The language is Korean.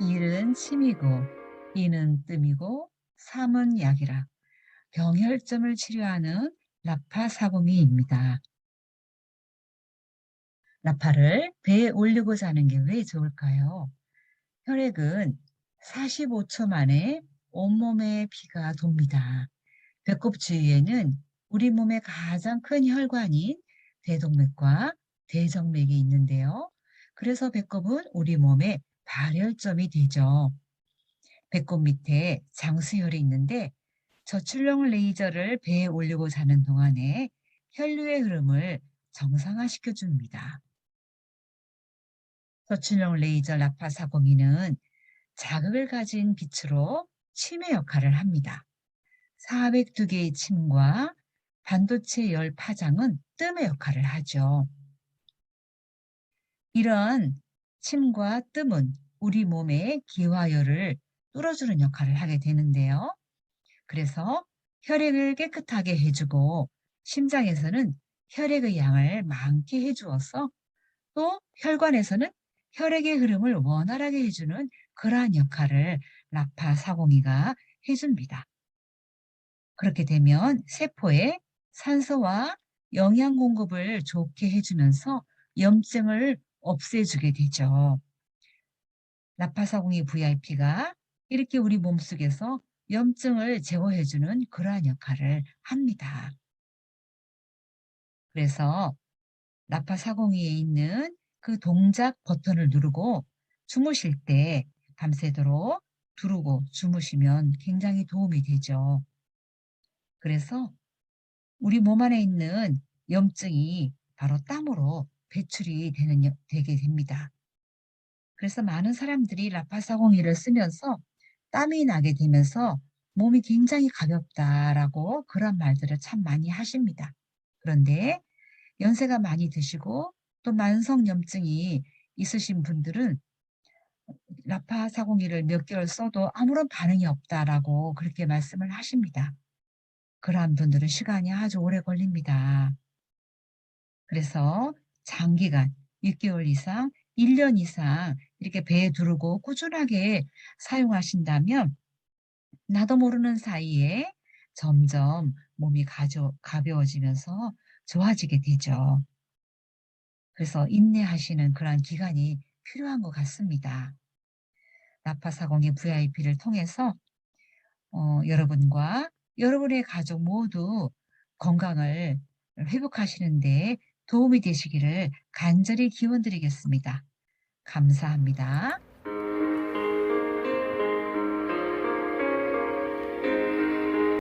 일은 침이고 이는 뜸이고 삼은 약이라 병혈점을 치료하는 라파사공이입니다. 라파를 배에 올리고 자는 게 왜 좋을까요? 혈액은 45초 만에 온몸에 피가 돕니다. 배꼽 주위에는 우리 몸의 가장 큰 혈관인 대동맥과 대정맥이 있는데요. 그래서 배꼽은 우리 몸의 발혈점이 되죠. 배꼽 밑에 장수혈이 있는데 저출력 레이저를 배에 올리고 자는 동안에 혈류의 흐름을 정상화시켜 줍니다. 저출력 레이저 라파사공이는 자극을 가진 빛으로 침의 역할을 합니다. 402개의 침과 반도체 열 파장은 뜸의 역할을 하죠. 이런 침과 뜸은 우리 몸의 기화열을 뚫어주는 역할을 하게 되는데요. 그래서 혈액을 깨끗하게 해주고 심장에서는 혈액의 양을 많게 해주어서 또 혈관에서는 혈액의 흐름을 원활하게 해주는 그러한 역할을 라파사공이가 해줍니다. 그렇게 되면 세포에 산소와 영양 공급을 좋게 해주면서 염증을 없애주게 되죠. 라파사공이 VIP가 이렇게 우리 몸속에서 염증을 제거해주는 그러한 역할을 합니다. 그래서 라파사공이에 있는 그 동작 버튼을 누르고 주무실 때 밤새도록 두르고 주무시면 굉장히 도움이 되죠. 그래서 우리 몸 안에 있는 염증이 바로 땀으로 배출이 되는, 되게 됩니다. 그래서 많은 사람들이 라파사공이를 쓰면서 땀이 나게 되면서 몸이 굉장히 가볍다라고 그런 말들을 참 많이 하십니다. 그런데 연세가 많이 드시고 또 만성염증이 있으신 분들은 라파사공이를 몇 개월 써도 아무런 반응이 없다라고 그렇게 말씀을 하십니다. 그러한 분들은 시간이 아주 오래 걸립니다. 그래서 장기간 6개월 이상, 1년 이상 이렇게 배에 두르고 꾸준하게 사용하신다면 나도 모르는 사이에 점점 몸이 가져, 가벼워지면서 좋아지게 되죠. 그래서 인내하시는 그러한 기간이 필요한 것 같습니다. 나파사공의 VIP를 통해서 어, 여러분과 여러분의 가족 모두 건강을 회복하시는 데 도움이 되시기를 간절히 기원드리겠습니다. 감사합니다.